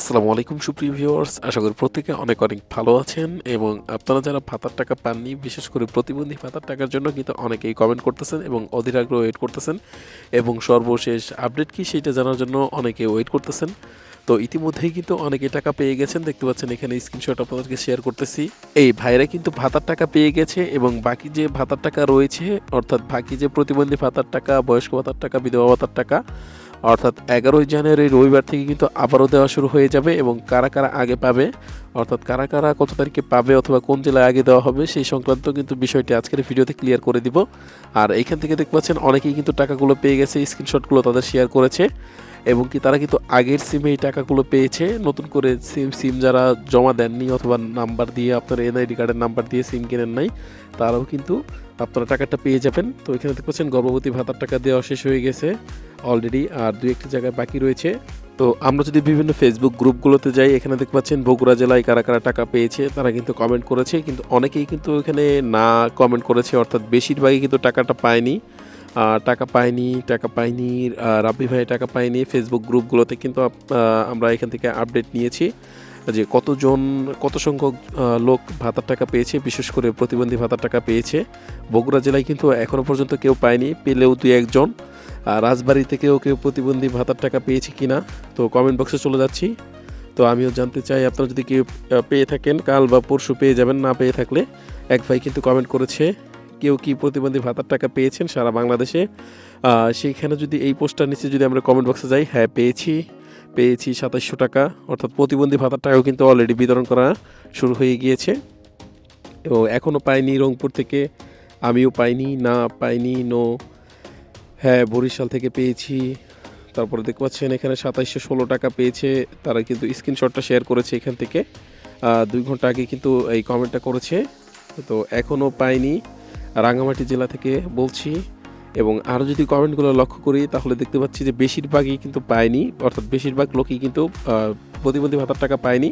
আসসালামু আলাইকুম, সুপ্রিয় ভিউয়ার্স। আশা করি প্রত্যেকে অনেক অনেক ভালো আছেন এবং আপনারা যারা ভাতার টাকা পাননি, বিশেষ করে প্রতিবন্ধী ভাতার টাকার জন্য কিন্তু অনেকেই কমেন্ট করতেছেন এবং অধীর আগ্রহ ওয়েট করতেছেন এবং সর্বশেষ আপডেট কি সেটা জানার জন্য অনেকে ওয়েট করতেছেন। তো ইতিমধ্যেই কিন্তু অনেকে টাকা পেয়ে গেছেন। দেখতে পাচ্ছেন এখানে স্ক্রিনশট আপনাদেরকে শেয়ার করতেছি। এই ভাইরা কিন্তু ভাতার টাকা পেয়ে গেছে এবং বাকি যে ভাতার টাকা রয়েছে, অর্থাৎ বাকি যে প্রতিবন্ধী ভাতার টাকা, বয়স্ক ভাতার টাকা, বিধবা ভাতার টাকা অর্থাৎ এগারোই জানুয়ারি রবিবার থেকে কিন্তু আবারও দেওয়া শুরু হয়ে যাবে এবং কারা কারা আগে পাবে, অর্থাৎ কারা কারা কত তারিখে পাবে অথবা কোন জেলায় আগে দেওয়া হবে সেই সংক্রান্ত কিন্তু বিষয়টি আজকের ভিডিওতে ক্লিয়ার করে দিব। আর এখান থেকে দেখতে পাচ্ছেন অনেকেই কিন্তু টাকাগুলো পেয়ে গেছে স্ক্রিনশটগুলো তাদের শেয়ার করেছে এবং কি তারা কিন্তু আগের সিমে এই টাকাগুলো পেয়েছে। নতুন করে সিম সিম যারা জমা দেননি অথবা নাম্বার দিয়ে আপনার এনআইডি কার্ডের নাম্বার দিয়ে সিম কেনেন নাই, তারাও কিন্তু আপনারা টাকাটা পেয়ে যাবেন। তো এখানে দেখতে পাচ্ছেন গর্ভবতী ভাতার টাকা দেওয়া শেষ হয়ে গেছে অলরেডি আর দুই একটি জায়গায় বাকি রয়েছে। তো আমরা যদি বিভিন্ন ফেসবুক গ্রুপগুলোতে যাই, এখানে দেখতে পাচ্ছেন বগুড়া জেলায় কারা কারা টাকা পেয়েছে, তারা কিন্তু কমেন্ট করেছে, কিন্তু অনেকেই কিন্তু এখানে না কমেন্ট করেছে, অর্থাৎ বেশিরভাগই কিন্তু টাকাটা পায়নি। টাকা পায়নি টাকা পায়নি রাব্বি ভাই টাকা পায়নি ফেসবুক গ্রুপগুলোতে কিন্তু আমরা এখান থেকে আপডেট নিয়েছি। যে কতজন, কত সংখ্যক লোক ভাতার টাকা পেয়েছে, বিশেষ করে প্রতিবন্ধী ভাতার টাকা পেয়েছে। বগুড়া জেলায় কিন্তু এখনও পর্যন্ত কেউ পায়নি, পেলেও দুই একজন। আর রাজবাড়ি থেকেও কেউ প্রতিবন্ধী ভাতার টাকা পেয়েছে কি না তো কমেন্ট বক্সে চলে যাচ্ছি। তো আমিও জানতে চাই, আপনারা যদি কেউ পেয়ে থাকেন, কাল বা পরশু পেয়ে যাবেন, না পেয়ে থাকলে এক ভাই কিন্তু কমেন্ট করেছে, কেউ কি প্রতিবন্ধী ভাতার টাকা পেয়েছেন সারা বাংলাদেশে? সেইখানে যদি এই পোস্টার নিচে যদি আমরা কমেন্ট বক্সে যাই হ্যাঁ পেয়েছি। পেয়েছি সাতাশশো টাকা। অর্থাৎ প্রতিবন্ধী ভাতার টাকাও কিন্তু অলরেডি বিতরণ করা শুরু হয়ে গিয়েছে। ও এখনও পাইনি রংপুর থেকে। আমিও পাইনি, না পাইনি নো হ্যাঁ বরিশাল থেকে পেয়েছি। তারপরে দেখতে পাচ্ছেন এখানে সাতাইশশো ষোলো টাকা পেয়েছে। তারা কিন্তু স্ক্রিনশটটা শেয়ার করেছে এখান থেকে। দুই ঘণ্টা আগে কিন্তু এই কমেন্টটা করেছে। তো এখনও পাইনি। রাঙামাটি জেলা থেকে বলছি। এবং আরও যদি কমেন্টগুলো লক্ষ্য করি, তাহলে দেখতে পাচ্ছি যে বেশিরভাগই কিন্তু পায়নি। অর্থাৎ বেশিরভাগ লোকই কিন্তু প্রতিবন্ধী ভাতার টাকা পায়নি,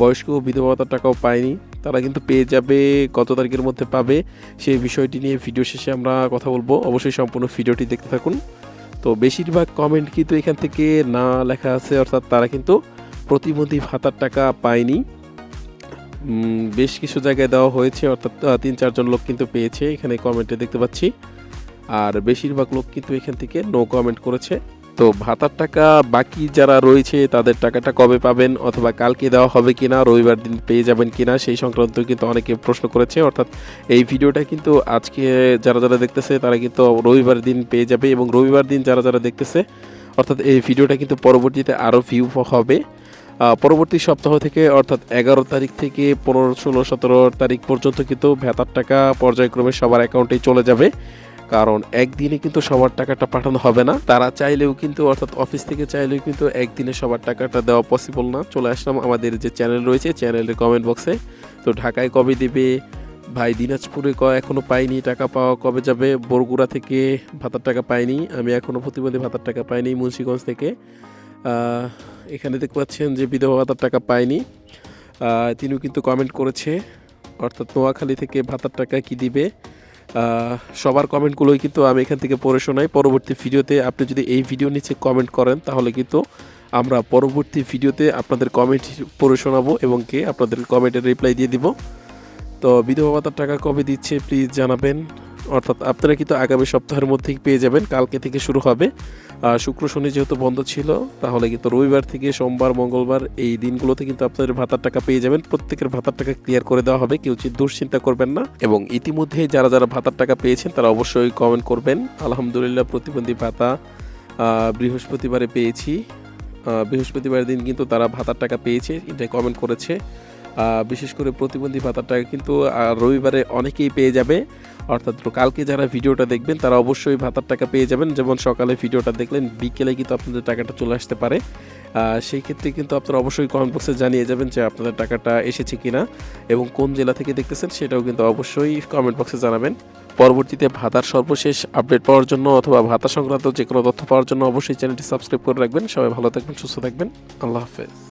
বয়স্ক বিধবা ভাতার টাকাও পায়নি। তারা কিন্তু পেয়ে যাবে, কত তারিখের মধ্যে পাবে, সেই বিষয়টি নিয়ে ভিডিও শেষে আমরা কথা বলব। অবশ্যই সম্পূর্ণ ভিডিওটি দেখতে থাকুন। তো বেশিরভাগ কমেন্ট কিন্তু এখান থেকে না লেখা আছে, অর্থাৎ তারা কিন্তু প্রতিবন্ধী ভাতার টাকা পায়নি। বেশ কিছু জায়গায় দেওয়া হয়েছে, অর্থাৎ তিন চারজন লোক কিন্তু পেয়েছে। এখানে কমেন্টে দেখতে পাচ্ছি। আর বেশিরভাগ লোক কিন্তু এখান থেকে নো কমেন্ট করেছে। তো ভাতার টাকা বাকি যারা রয়েছে, তাদের টাকাটা কবে পাবেন অথবা কালকে দেওয়া হবে কি না রবিবার দিন পেয়ে যাবেন কি না সেই সংক্রান্ত কিন্তু অনেকে প্রশ্ন করেছে। অর্থাৎ এই ভিডিওটা কিন্তু আজকে যারা যারা দেখতেছে, তারা কিন্তু রবিবার দিন পেয়ে যাবে এবং রবিবার দিন যারা যারা দেখতেছে, অর্থাৎ এই ভিডিওটা কিন্তু পরবর্তীতে আরও ভিউ হবে। পরবর্তী সপ্তাহ থেকে, অর্থাৎ এগারো তারিখ থেকে পনেরো, ষোলো, সতেরো তারিখ পর্যন্ত কিন্তু ভেতার টাকা পর্যায়ক্রমে সবার অ্যাকাউন্টেই চলে যাবে। কারণ একদিনে কিন্তু সবার টাকাটা পাঠানো হবে না। তারা চাইলেও কিন্তু, অর্থাৎ অফিস থেকে চাইলেও কিন্তু একদিনে সবার টাকাটা দেওয়া পসিবল না। চলে আসলাম আমাদের যে চ্যানেল রয়েছে চ্যানেলের কমেন্ট বক্সে তো ঢাকায় কবে দেবে? ভাই, দিনাজপুরে ক এখনও পাইনি টাকা পাওয়া। কবে যাবে? বরগুড়া থেকে ভাতার টাকা পাইনি। আমি এখনও প্রতিবন্ধী ভাতার টাকা পাইনি মুন্সিগঞ্জ থেকে। এখানে দেখতে পাচ্ছেন যে বিধবা ভাতার টাকা পাইনি। তিনিও কিন্তু কমেন্ট করেছে। অর্থাৎ নোয়াখালী থেকে ভাতার টাকা কি দিবে? সবার কমেন্টগুলোই কিন্তু আমি এখান থেকে পড়ে শোনাই। পরবর্তী ভিডিওতে আপনি যদি এই ভিডিও নিচে কমেন্ট করেন, তাহলে কিন্তু আমরা পরবর্তী ভিডিওতে আপনাদের কমেন্ট পড়ে শোনাবো এবং কে আপনাদের কমেন্টের রিপ্লাই দিয়ে দিব। তো বিধবা ভাতার টাকা কবে দিচ্ছে প্লিজ জানাবেন। অর্থাৎ আপনারা কিন্তু আগামী সপ্তাহের মধ্যেই পেয়ে যাবেন, কালকে থেকে শুরু হবে। শুক্র শনি যেহেতু বন্ধ ছিল, তাহলে কিন্তু রবিবার থেকে সোমবার, মঙ্গলবার এই দিনগুলোতে কিন্তু আপনাদের ভাতার টাকা পেয়ে যাবেন। প্রত্যেকের ভাতার টাকা ক্লিয়ার করে দেওয়া হবে, কেউ দুশ্চিন্তা করবেন না। এবং ইতিমধ্যে যারা যারা ভাতার টাকা পেয়েছেন, তারা অবশ্যই কমেন্ট করবেন। আলহামদুলিল্লাহ, প্রতিবন্ধী ভাতা বৃহস্পতিবারে পেয়েছি। বৃহস্পতিবার দিন কিন্তু তারা ভাতার টাকা পেয়েছে, এটাই কমেন্ট করেছে। বিশেষ করে প্রতিবন্ধী ভাতার টাকা কিন্তু রবিবারে অনেকেই পেয়ে যাবে। অর্থাৎ কালকে যারা ভিডিওটা দেখবেন, তারা অবশ্যই ভাতার টাকা পেয়ে যাবেন। যেমন সকালে ভিডিওটা দেখলেন, বিকেলে কিন্তু আপনাদের টাকাটা চলে আসতে পারে। সেই ক্ষেত্রে কিন্তু আপনারা অবশ্যই কমেন্ট বক্সে জানিয়ে যাবেন যে আপনাদের টাকাটা এসেছে কিনা এবং কোন জেলা থেকে দেখতেছেন সেটাও কিন্তু অবশ্যই কমেন্ট বক্সে জানাবেন। পরবর্তীতে ভাতার সর্বশেষ আপডেট পাওয়ার জন্য অথবা ভাতা সংক্রান্ত যে কোনো তথ্য পাওয়ার জন্য অবশ্যই চ্যানেলটি সাবস্ক্রাইব করে রাখবেন। সবাই ভালো থাকবেন, সুস্থ থাকবেন। আল্লাহ হাফেজ।